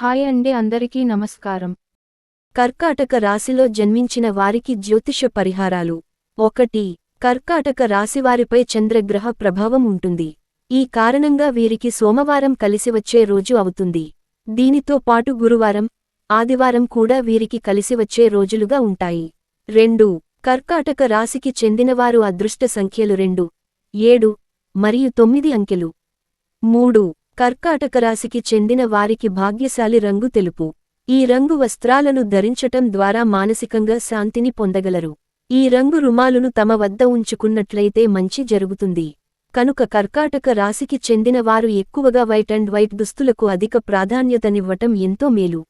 Hi అండి అందరికీ నమస్కారం. కర్కాటక రాశిలో జన్మించిన వారికి జ్యోతిష పరిహారాలు. ఒకటి కర్కాటక రాశివారిపై చంద్రగ్రహ ప్రభావం ఉంటుంది. ఈ కారణంగా వీరికి సోమవారం కలిసివచ్చే రోజు అవుతుంది. దీనితో పాటు గురువారం ఆదివారం కూడా వీరికి కలిసివచ్చే రోజులుగా ఉంటాయి. రెండు కర్కాటక రాశికి చెందినవారు అదృష్ట సంఖ్యలు రెండు ఏడు మరియు తొమ్మిది అంకెలు. మూడు కర్కాటక రాశికి చెందిన వారికి భాగ్యశాలి రంగు తెలుపు. ఈ రంగు వస్త్రాలను ధరించటం ద్వారా మానసికంగా శాంతిని పొందగలరు. ఈ రంగు రుమాలును తమ వద్ద ఉంచుకున్నట్లయితే మంచి జరుగుతుంది. కనుక కర్కాటక రాశికి చెందిన వారు ఎక్కువగా వైట్ అండ్ వైట్ దుస్తులకు అధిక ప్రాధాన్యతనివ్వటం ఎంతో మేలు.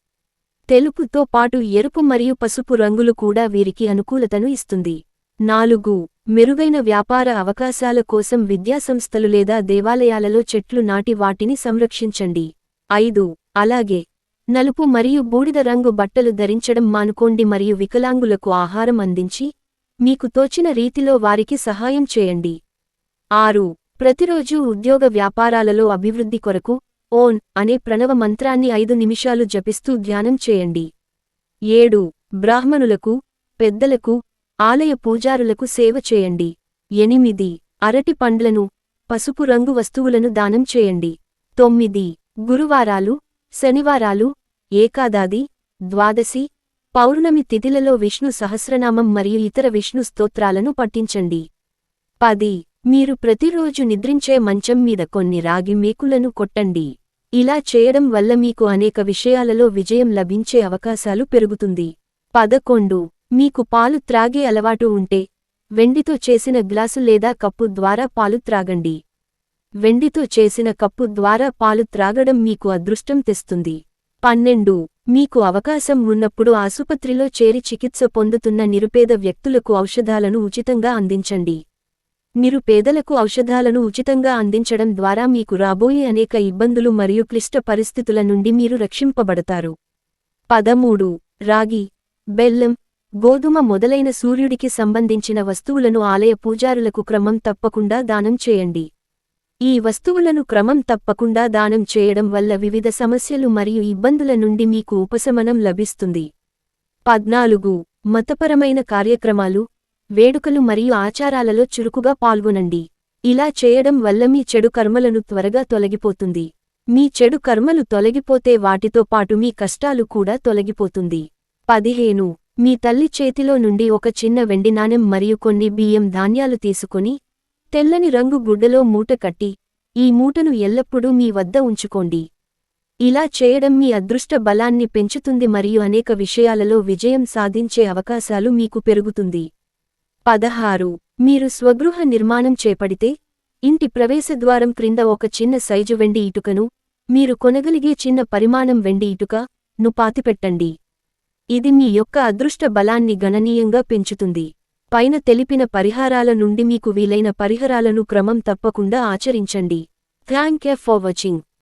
తెలుపుతో పాటు ఎరుపు మరియు పసుపు రంగులు కూడా వీరికి అనుకూలతను ఇస్తుంది. నాలుగు. మెరుగైన వ్యాపార అవకాశాల కోసం విద్యాసంస్థలు లేదా దేవాలయాలలో చెట్లు నాటి వాటిని సంరక్షించండి. ఐదు. అలాగే. నలుపు మరియు బూడిద రంగు బట్టలు ధరించడం మానుకోండి మరియు వికలాంగులకు ఆహారం అందించి మీకు తోచిన రీతిలో వారికి సహాయం చేయండి. ఆరు. ప్రతిరోజూ ఉద్యోగ వ్యాపారాలలో అభివృద్ధి కొరకు ఓన్ అనే ప్రణవ మంత్రాన్ని ఐదు నిమిషాలు జపిస్తూ ధ్యానం చేయండి. ఏడు. బ్రాహ్మణులకు పెద్దలకు ఆలయ పూజారులకు సేవ చేయండి. ఎనిమిది. అరటి పండ్లను పసుపు రంగు వస్తువులను దానం చేయండి. తొమ్మిది. గురువారాలు శనివారాలు ఏకాదాది ద్వాదశి పౌర్ణమి తిథిలలో విష్ణు సహస్రనామం మరియు ఇతర విష్ణు స్తోత్రాలను పఠించండి. పది. మీరు ప్రతిరోజు నిద్రించే మంచం మీద కొన్ని రాగి మేకులను కొట్టండి. ఇలా చేయడం వల్ల మీకు అనేక విషయాలలో విజయం లభించే అవకాశాలు పెరుగుతుంది. పదకొండు. మీకు పాలు త్రాగే అలవాటు ఉంటే వెండితో చేసిన గ్లాసు లేదా కప్పు ద్వారా పాలు త్రాగండి. వెండితో చేసిన కప్పు ద్వారా పాలు త్రాగడం మీకు అదృష్టం తెస్తుంది. పన్నెండు. మీకు అవకాశం ఉన్నప్పుడు ఆసుపత్రిలో చేరి చికిత్స పొందుతున్న నిరుపేద వ్యక్తులకు ఔషధాలను ఉచితంగా అందించండి. నిరుపేదలకు ఔషధాలను ఉచితంగా అందించడం ద్వారా మీకు రాబోయే అనేక ఇబ్బందులు మరియు క్లిష్ట పరిస్థితుల నుండి మీరు రక్షింపబడతారు. పదమూడు. రాగి బెల్లం గోధుమ మొదలైన సూర్యుడికి సంబంధించిన వస్తువులను ఆలయ పూజారులకు క్రమం తప్పకుండా దానం చేయండి. ఈ వస్తువులను క్రమం తప్పకుండా దానం చేయడం వల్ల వివిధ సమస్యలు మరియు ఇబ్బందుల నుండి మీకు ఉపశమనం లభిస్తుంది. పద్నాలుగు. మతపరమైన కార్యక్రమాలు వేడుకలు మరియు ఆచారాలలో చురుకుగా పాల్గొనండి. ఇలా చేయడం వల్ల మీ చెడు కర్మలను త్వరగా తొలగిపోతుంది. మీ చెడు కర్మలు తొలగిపోతే వాటితో పాటు మీ కష్టాలు కూడా తొలగిపోతుంది. పదిహేను. మీ తల్లి చేతిలో నుండి ఒక చిన్న వెండి నాణెం మరియు కొన్ని బియ్యం ధాన్యాలు తీసుకుని తెల్లని రంగు గుడ్డలో మూట కట్టి ఈ మూటను ఎల్లప్పుడూ మీ వద్ద ఉంచుకోండి. ఇలా చేయడం మీ అదృష్ట బలాన్ని పెంచుతుంది మరియు అనేక విషయాలలో విజయం సాధించే అవకాశాలు మీకు పెరుగుతుంది. పదహారు. మీరు స్వగృహ నిర్మాణం చేపడితే ఇంటి ప్రవేశద్వారం క్రింద ఒక చిన్న సైజు వెండి ఇటుకను మీరు కొనగలిగే చిన్న పరిమాణం వెండి ఇటుక ను పాతిపెట్టండి. ఇది మీ యొక్క అదృష్ట బలాన్ని గణనీయంగా పెంచుతుంది. పైన తెలిపిన పరిహారాల నుండి మీకు వీలైన పరిహారాలను క్రమం తప్పకుండా ఆచరించండి. Thank you for watching.